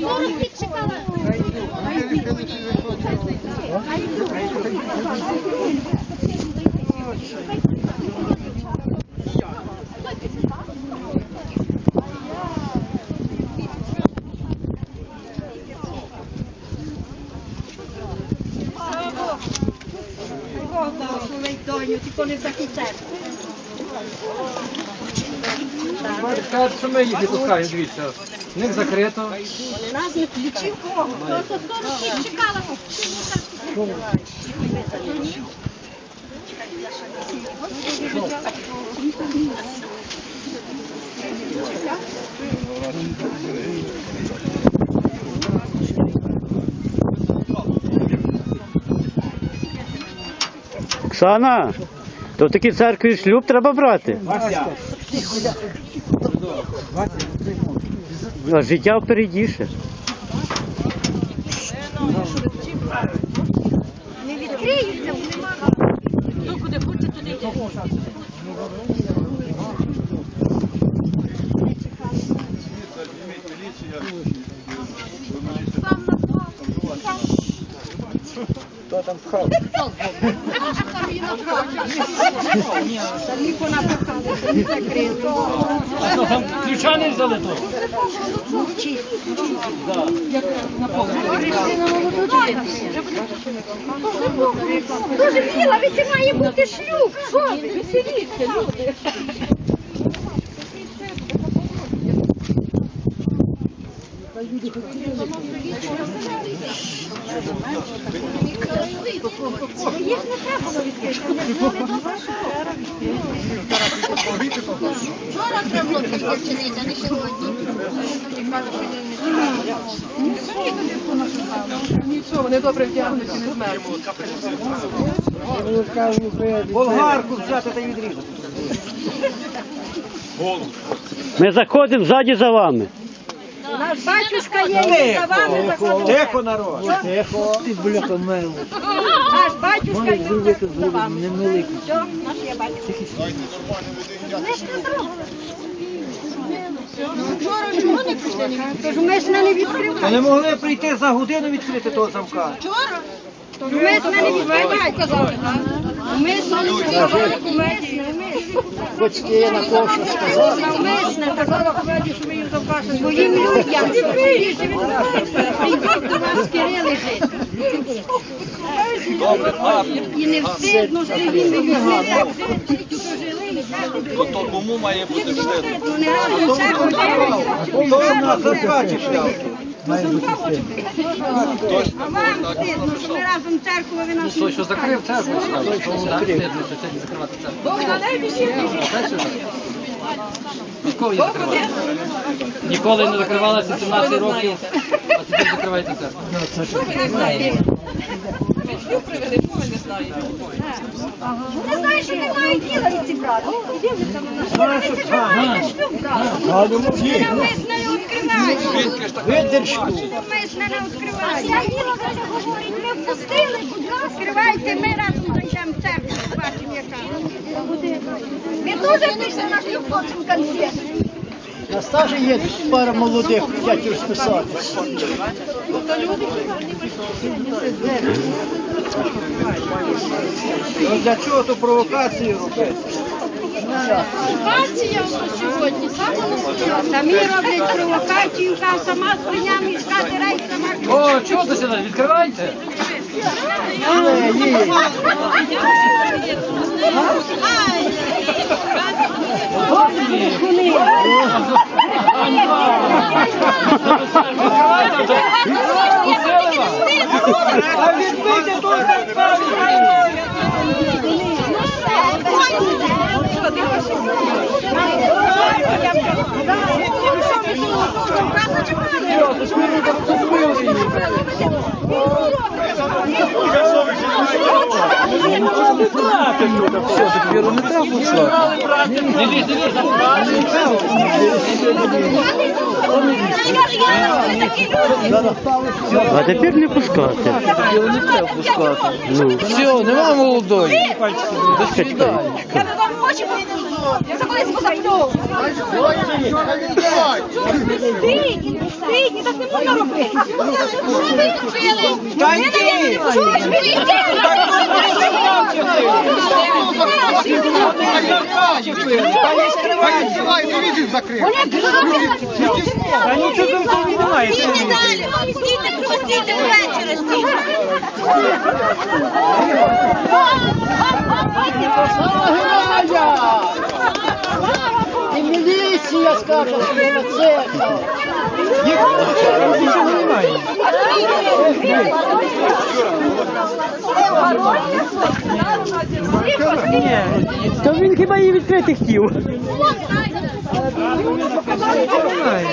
40 відчекала. Бог благословить доню, тільки не захитайте. Кажуть, що ми їх не пускаємо, дивіться. В них закрито. Нас не включив Бог. То 40 відчекала. Оксана, то в такій церкві шлюб треба брати. А життя впереді ще. Не відкриються, нема. Хто куди хоче, туди йде. Ключа не взяли то. Дуже міла, ви це має бути шлюб. Що? Веселіться, люди. Їх не треба було відкрити. Вони знали добре, що Вчора треба було відчинити, а не сьогодні. Нічого, вони добре вдягнуті, не змерзнуть. Болгарку взяти та й відрізати. Ми заходимо ззаді за вами. Наш батюшка є, за вами заходить. Тихо, народ. Ти, бляха, мило. Наш батюшка є за вами. Не милий. Все, наш є батюшка. Вони ж не. Вчора чому не прийшли? Ми ж не відкриваємо. Та не могли прийти за годину відкрити того замка. Тож ми ж не відкриваємо, казали? Ми ж не Хочете, я на кошу сказав. Навмисне такого кладі, що ми їм завкажемо своїм людям. Прийдуть до вас Кирили жити. І не встигну, що їм не так жили, і так. То кому має бути встидно? Ну не разом церкву То нас. А вам що ми разом церкву ви нас Той, що закрив церкву, що стидно, що це не закривати церкву. Бог всіх. Опять сюди? Ніколи не закривалася 17 років, а тепер закривається церква. Не знаю, що не мають діла зібрати. Знаєш, що це? Навмисне не відкривають. Видержку. Навмисне не А відкривають. я ми впустили, будь ласка. Відкривайте, ми разом зайдемо в церкву, бачимо яка. Ви теж прийшли на шлюб, хочемо. На стажі є пара молодих, хочуть розписати. Ну для чого ту провокацію робити? Акація сьогодні, саме настояща. Самі роблять провокацію, яка сама з конями хати рай, сама О, чого ти сюди? Відкривайте! Відкривайте! Дивись, дивись! А тепер не пускати. Ну, Все, нема молодої. чекай. Я би вам очі повинен. Я за колись позаплю. Стидні, стидні, так не можна робити. Та йди! Та нічого замкові немає. Стійте далі, стійте, стійте ввечері, міліція скажу, що на це. Нічого немає. То він хіба її відкрити хотів. Немає.